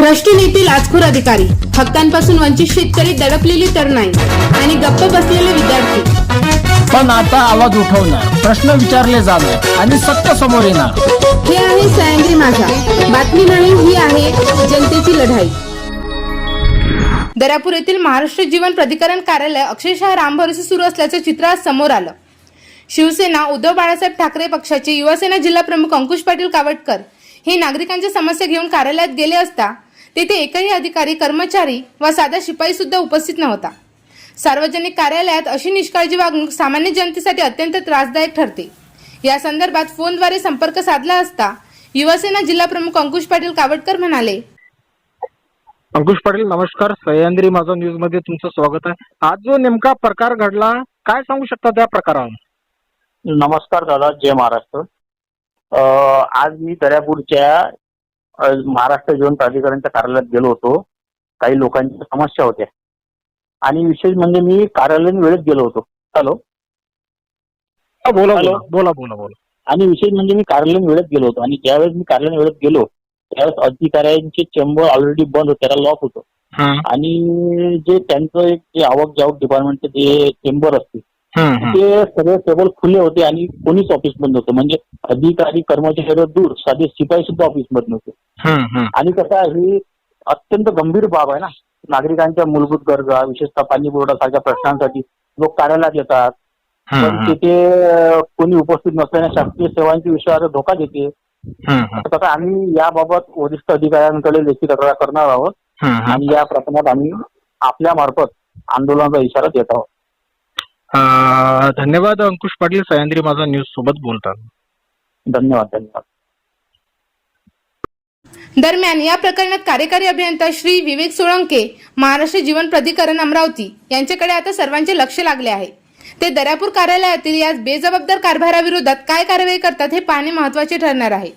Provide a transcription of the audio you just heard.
भ्रष्ट नेते लाचखोर अधिकारी. हक्कांपासून वंचित शेतकरी दडपलेली तरुणाई आणि गप्प बसलेले विद्यार्थी. पण आता आवाज उठवणार प्रश्न विचारले जाणार आणि सत्य समोर येणार. हे आहे सह्याद्री माझा. बातमी नाही ही आहे जनतेची लढाई. दर्यापूर येथील महाराष्ट्र जीवन प्राधिकरण कार्यालय अक्षरशः रामभरोसे सुरू असल्याचं चित्र आज समोर आलं. शिवसेना उद्धव बाळासाहेब ठाकरे पक्षाचे युवासेना जिल्हा प्रमुख अंकुश पाटील कावटकर हे नागरिकांच्या समस्या घेऊन कार्यालयात गेले असता तेथे एकही अधिकारी कर्मचारी व साधा शिपाई सुद्धा उपस्थित नव्हता. सार्वजनिक कार्यालयात अशी निष्काळजी वागणूक सामान्य जनतेसाठी अत्यंत त्रासदायक ठरते. या संदर्भात फोनद्वारे संपर्क साधला असता युवसेना जिल्हा प्रमुख अंकुश पाटील कावटकर म्हणाले अंकुश पाटील नमस्कार. सह्याद्री माझा न्यूजमध्ये तुमचं स्वागत आहे. आज जो नेमका प्रकार घडला काय सांगू शकता त्या प्रकारावर? नमस्कार दादा जय महाराष्ट्र. अ, आज मी दर्यापूरच्या महाराष्ट्र जीवन प्राधिकरणच्या कार्यालयात गेलो होतो. काही लोकांच्या समस्या होत्या. आणि विशेष म्हणजे मी कार्यालयीन वेळेत गेलो होतो. हॅलो. बोला. बोला. बोला बोला बोला. आणि विशेष म्हणजे मी कार्यालयीन वेळेत गेलो होतो. आणि ज्यावेळेस मी कार्यालयीन वेळेत गेलो त्यावेळेस अधिकाऱ्यांचे चेंबर ऑलरेडी बंद होते त्याला लॉक होतं. आणि जे त्यांचं एक जे आवक जावक डिपार्टमेंटचे जे चेंबर असते हम्म, हम्म. ते सगळे टेबल खुले होते आणि कोणीच ऑफिस बंद होतं म्हणजे अधिकारी कर्मचारी दूर साधे शिपाई सुद्धा ऑफिस बंद हम्म. आणि कसं आहे ही अत्यंत गंभीर बाब आहे ना. नागरिकांच्या मूलभूत गरजा विशेषतः पाणी पुरवठा सारख्या प्रश्नांसाठी लोक कार्यालयात येतात. पण तिथे कोणी उपस्थित नसल्याने शासकीय सेवांच्या विषयावर धोका देते. तसं आम्ही याबाबत वरिष्ठ अधिकाऱ्यांकडे लेखी तक्रार करणार आहोत. आणि या प्रकरणात आम्ही आपल्या मार्फत आंदोलनाचा इशारा देत आहोत. धन्यवाद अंकुश पाटील सह्याद्री माझा न्यूज सोबत बोलतात धन्यवाद धन्यवाद. दरम्यान या प्रकरणात कार्यकारी अभियंता श्री विवेक सोळंके महाराष्ट्र जीवन प्राधिकरण अमरावती यांच्याकडे आता सर्वांचे लक्ष लागले आहे. ते दर्यापूर कार्यालयातील या बेजबाबदार कारभाराविरोधात काय कारवाई करतात हे पाहणे महत्त्वाचे ठरणार आहे.